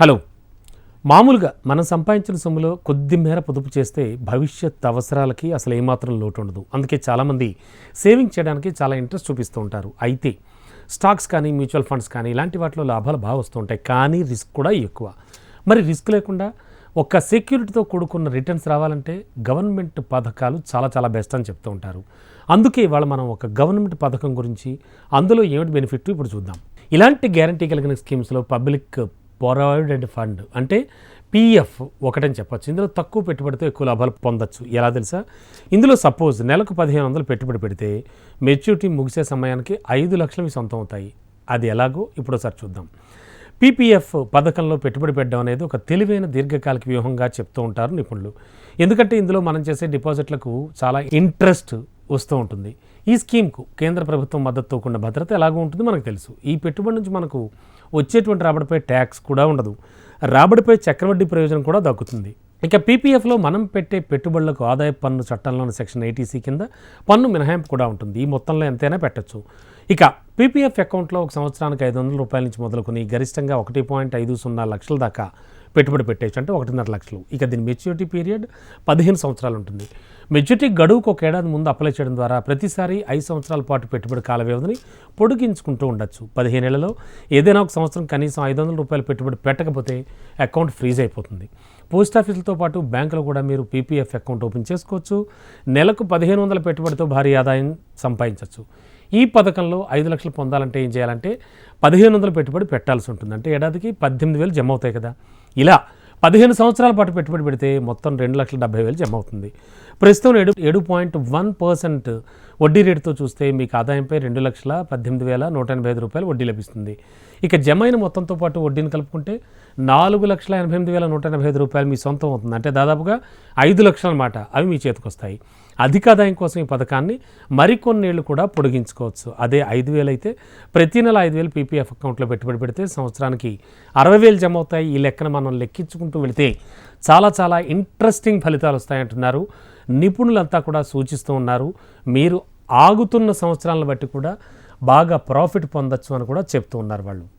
Hello. మామూలుగా మనం సంపాదించిన సొమ్ములో కొద్ది మేర పొదుపు చేస్తే భవిష్యత్ అవసరాలకి అసలు ఏమాత్రం లోటు ఉండదు అందుకే చాలామంది సేవింగ్ చేయడానికి చాలా ఇంట్రెస్ట్ చూపిస్తూ ఉంటారు. అయితే స్టాక్స్ కానీ మ్యూచువల్ ఫండ్స్ కానీ ఇలాంటి వాటిలో లాభాలు బాగా వస్తూ ఉంటాయి కానీ రిస్క్ కూడా ఎక్కువ. మరి రిస్క్ లేకుండా ఒక సెక్యూరిటీతో కూడుకున్న రిటర్న్స్ రావాలంటే గవర్నమెంట్ పథకాలు చాలా చాలా బెస్ట్ అని చెప్తూ ఉంటారు. అందుకే ఇవాళ మనం ఒక గవర్నమెంట్ పథకం గురించి అందులో ఏమిటి బెనిఫిట్ ఇప్పుడు చూద్దాం. ఇలాంటి గ్యారంటీ కలిగిన స్కీమ్స్లో పబ్లిక్ ప్రొవిడెంట్ ఫండ్ అంటే పీఎఫ్ ఒకటని చెప్పొచ్చు. ఇందులో తక్కువ పెట్టుబడితో ఎక్కువ లాభాలు పొందొచ్చు. ఎలా తెలుసా? ఇందులో సపోజ్ నెలకు పదిహేను వందలు పెట్టుబడి పెడితే మెచ్యూరిటీ ముగిసే సమయానికి ఐదు లక్షలు మీ సొంతం అవుతాయి అది ఎలాగో? ఇప్పుడు ఒకసారి చూద్దాం పీపీఎఫ్ పథకంలో పెట్టుబడి పెట్టడం అనేది ఒక తెలివైన దీర్ఘకాలిక వ్యూహంగా చెప్తూ ఉంటారు నిపుణులు. ఎందుకంటే ఇందులో మనం చేసే డిపాజిట్లకు చాలా ఇంట్రెస్ట్ వస్తూ ఉంటుంది. ఈ స్కీమ్కు కేంద్ర ప్రభుత్వం మద్దతు కూడిన భద్రత ఎలాగో ఉంటుంది మనకు తెలుసు. ఈ పెట్టుబడి నుంచి మనకు వచ్చేటువంటి రాబడిపై ట్యాక్స్ కూడా ఉండదు. రాబడిపై చక్రవడ్డీ ప్రయోజనం కూడా దక్కుతుంది. ఇక పీపీఎఫ్లో మనం పెట్టే పెట్టుబడులకు ఆదాయ పన్ను చట్టంలోని సెక్షన్ ఎయిటీసీ కింద పన్ను మినహాయింపు కూడా ఉంటుంది. ఈ మొత్తంలో ఎంతైనా పెట్టచ్చు. ఇక పీపీఎఫ్ అకౌంట్లో ఒక సంవత్సరానికి ఐదు వందల రూపాయల నుంచి మొదలుకొని గరిష్టంగా ఒకటి పాయింట్ ఐదు సున్నా లక్షల దాకా పెట్టుబడి పెట్టేయచ్చు. అంటే ఒకటిన్నర లక్షలు. ఇక దీని మెచ్యూరిటీ పీరియడ్ పదిహేను సంవత్సరాలు ఉంటుంది. మెచ్యూరిటీ గడువుకు ఒక ఏడాది ముందు అప్లై చేయడం ద్వారా ప్రతిసారి ఐదు సంవత్సరాల పాటు పెట్టుబడి కాల వ్యవధిని పొడిగించుకుంటూ ఉండొచ్చు. పదిహేనేళ్ళలో ఏదైనా ఒక సంవత్సరం కనీసం ఐదు వందల రూపాయలు పెట్టుబడి పెట్టకపోతే అకౌంట్ ఫ్రీజ్ అయిపోతుంది. పోస్ట్ ఆఫీసులతో పాటు బ్యాంకులో కూడా మీరు పీపీఎఫ్ అకౌంట్ ఓపెన్ చేసుకోవచ్చు. నెలకు పదిహేను వందల పెట్టుబడితో భారీ ఆదాయం సంపాదించవచ్చు ఈ పథకంలో ఐదు లక్షలు పొందాలంటే ఏం చేయాలంటే పదిహేను వందల పెట్టుబడి పెట్టాల్సి ఉంటుంది. అంటే ఏడాదికి పద్దెనిమిది వేలు జమ అవుతాయి కదా. ఇలా పదిహేను సంవత్సరాల పాటు పెట్టుబడి పెడితే మొత్తం రెండు లక్షల డెబ్బై వేలు జమ అవుతుంది. ప్రస్తుతం ఏడు ఏడు పాయింట్ వన్ పర్సెంట్ వడ్డీ రేటుతో చూస్తే మీకు ఆదాయంపై రెండు లక్షల పద్దెనిమిది వేల నూట ఎనభై ఐదు రూపాయలు వడ్డీ లభిస్తుంది. ఇక జమ అయిన మొత్తంతో పాటు వడ్డీని కలుపుకుంటే నాలుగు లక్షల ఎనభై ఎనిమిది వేల నూట ఎనభై ఐదు రూపాయలు మీ సొంతం అవుతుంది. అంటే దాదాపుగా ఐదు లక్షలు అనమాట అవి మీ చేతికి వస్తాయి. అధిక ఆదాయం కోసం ఈ పథకాన్ని మరికొన్నేళ్ళు కూడా పొడిగించుకోవచ్చు. అదే ఐదు వేలు అయితే ప్రతి నెల ఐదు వేలు పీపీఎఫ్ అకౌంట్లో పెట్టుబడి పెడితే సంవత్సరానికి అరవై వేలు జమ అవుతాయి. ఈ లెక్కన మనం లెక్కించుకుంటూ వెళితే చాలా చాలా ఇంట్రెస్టింగ్ ఫలితాలు వస్తాయంటున్నారు. నిపుణులంతా కూడా సూచిస్తూ ఉన్నారు. మీరు ఆగుతున్న సంవత్సరాలను బట్టి కూడా బాగా ప్రాఫిట్ పొందొచ్చు అని కూడా చెప్తూ ఉన్నారు వాళ్ళు.